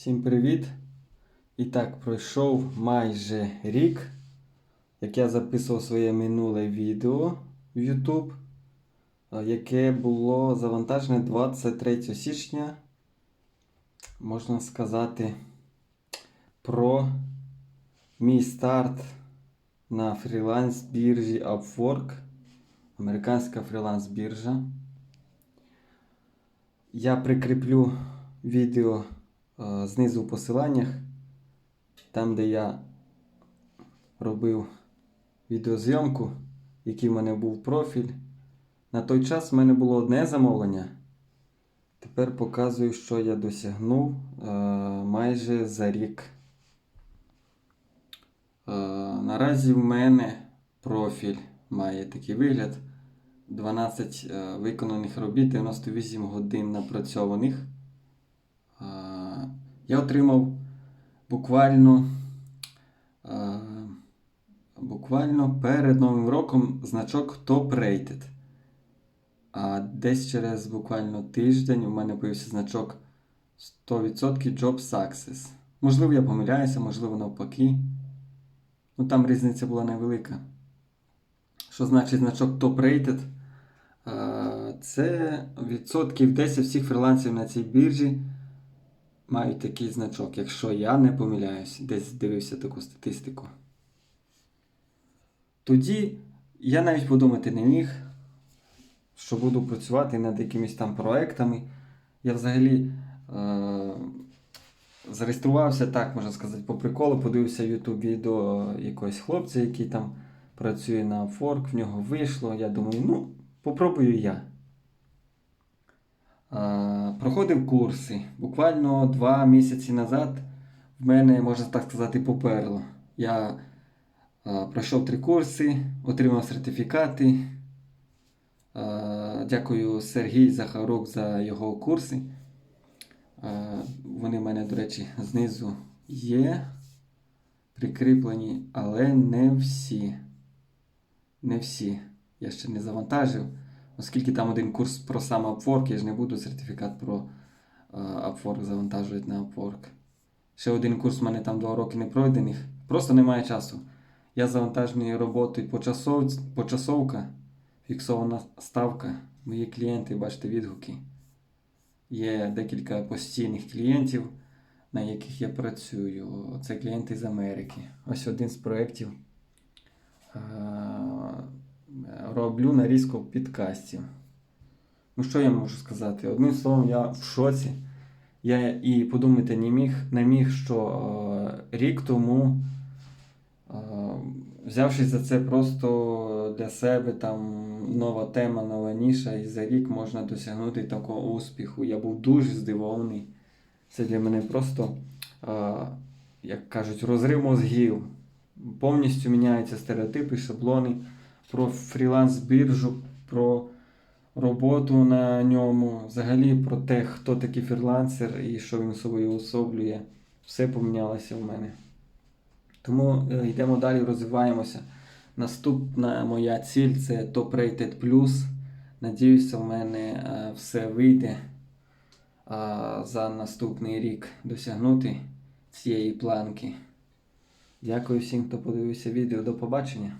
Всім привіт! І так, пройшов майже рік, як я записував своє минуле відео в YouTube, яке було завантажене 23 січня, можна сказати, про мій старт на фріланс біржі Upwork, американська фріланс біржа. Я прикріплю відео знизу в посиланнях, там, де я робив відеозйомку, який в мене був профіль. На той час в мене було одне замовлення. Тепер показую, що я досягнув майже за рік. Наразі в мене профіль має такий вигляд. 12 е, виконаних робіт, 98 годин напрацьованих. Я отримав буквально, е, буквально перед Новим роком значок Top Rated. А десь через буквально тиждень у мене появився значок 100% Job Success. Можливо, я помиляюся, можливо, навпаки. Ну там різниця була невелика. Що значить значок Top Rated? Е, Це відсотків 10 всіх фрилансерів на цій біржі мають такий значок, якщо я не помиляюсь, десь дивився таку статистику. Тоді я навіть подумати не міг, що буду працювати над якимись там проектами. Я взагалі е- зареєструвався, так можна сказати, по приколу, подивився YouTube відео якогось хлопця, який там працює на Upwork, в нього вийшло. Я думаю, ну, попробую я. А, проходив курси. Буквально два місяці назад в мене, можна так сказати, поперло. Я а, пройшов три курси, отримав сертифікати. А, дякую Сергій Захарук за його курси. А, вони в мене, до речі, знизу є. Прикріплені, але не всі. Не всі. Я ще не завантажив. Оскільки там один курс про сам Upwork, я ж не буду сертифікат про е, Upwork завантажувати на Upwork. Ще один курс у мене там два роки не пройдених. Просто немає часу. Я завантажений роботою почасов... почасовка, фіксована ставка. Мої клієнти, бачите, відгуки. Є декілька постійних клієнтів, на яких я працюю. Це клієнти з Америки. Ось один з проєктів. Роблю нарізку підкастів. Ну, що я можу сказати? Одним словом, я в шоці. Я і подумати не міг, не міг, що е, рік тому, е, взявшись за це просто для себе, там нова тема, нова ніша, і за рік можна досягнути такого успіху. Я був дуже здивований. Це для мене просто, е, як кажуть, розрив мозгів. Повністю міняються стереотипи, шаблони про фріланс-біржу, про роботу на ньому, взагалі про те, хто такий фрілансер і що він собою особлює. Все помінялося в мене. Тому е, йдемо далі, розвиваємося. Наступна моя ціль це Top Rated Plus. Надіюся, в мене е, все вийде е, за наступний рік досягнути цієї планки. Дякую всім, хто подивився відео. До побачення.